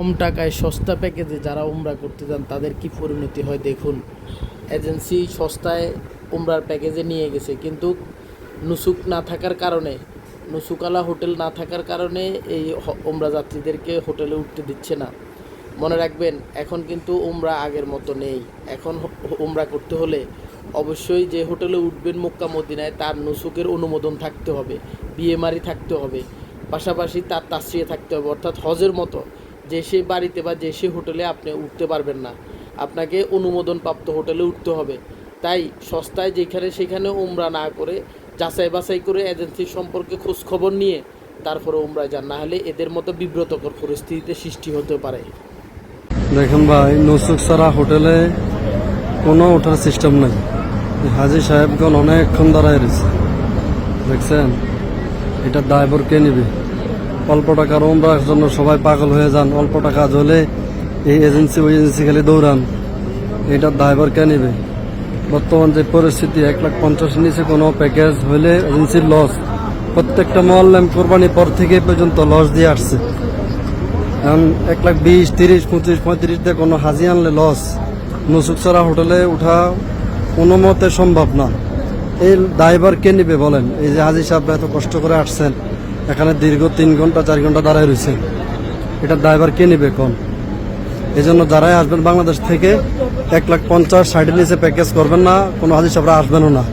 কম টাকায় সস্তা প্যাকেজে যারা উমরা করতে যান, তাদের কি পরিণতি হয় দেখুন। এজেন্সি সস্তায় উমরার প্যাকেজে নিয়ে গেছে, কিন্তু নুসুক না থাকার কারণে, নুসুকালা হোটেল না থাকার কারণে এই উমরা যাত্রীদেরকে হোটেলে উঠতে দিচ্ছে না। মনে রাখবেন, এখন কিন্তু উমরা আগের মতো নেই। এখন উমরা করতে হলে অবশ্যই যে হোটেলে উঠবেন মক্কা মদিনায়, তার নুসুকের অনুমোদন থাকতে হবে, বিএমআরই থাকতে হবে, পাশাপাশি তার তাসরিয়ে থাকতে হবে, অর্থাৎ হজের মতো। যে সে বাড়িতে বা যে সে হোটেলে আপনি উঠতে পারবেন না। আপনাকে অনুমোদন প্রাপ্ত হোটেলে উঠতে হবে। তাই সস্তায় যেখানে সেখানে উমরা না করে যাচাই বাছাই করে এজেন্সির সম্পর্কে খোঁজ খবর নিয়ে তারপরে উমরা যান। না হলে এদের মতো বিব্রতকর পরিস্থিতিতে সৃষ্টি হতে পারে। দেখেন ভাই নসুক সারা হোটেলে কোনো ওঠার সিস্টেম নেই। হাজি সাহেবগণ অনেকক্ষণ দাঁড়ায় রয়েছে। দেখছেন? এটা ড্রাইভার কে নিবে? অল্প টাকার ওমরার জন্য সবাই পাগল হয়ে যান। অল্প টাকা হলে এই এজেন্সি, ওই এজেন্সি খালি দৌড়ান। এটা ড্রাইভার কে নিবে? বর্তমান যে পরিস্থিতি, এক লাখ পঞ্চাশ নিচে কোনো প্যাকেজ হলে এজেন্সির লস প্রত্যেকটা মহল্লাম কোরবানি পর থেকে পর্যন্ত লস দিয়ে আসছে। এখন এক লাখ বিশ, তিরিশ, পঁচিশ, পঁয়ত্রিশ দিয়ে কোনো হাজি আনলে লস নসুকসরা হোটেলে উঠা কোনো মতে সম্ভব না। এই ড্রাইভার কে নিবে বলেন? এই যে হাজি সাহেব এত কষ্ট করে আসছেন। এখানে দীর্ঘ তিন ঘণ্টা, চার ঘণ্টা দাঁড়ায় রয়েছে। এটা ড্রাইভার কে নেবে কোন জন্য যারাই আসবেন বাংলাদেশ থেকে এক লাখ পঞ্চাশ, ষাটের নিচে প্যাকেজ করবেন না, কোনো হাজির সাহেবরা আসবেনও না।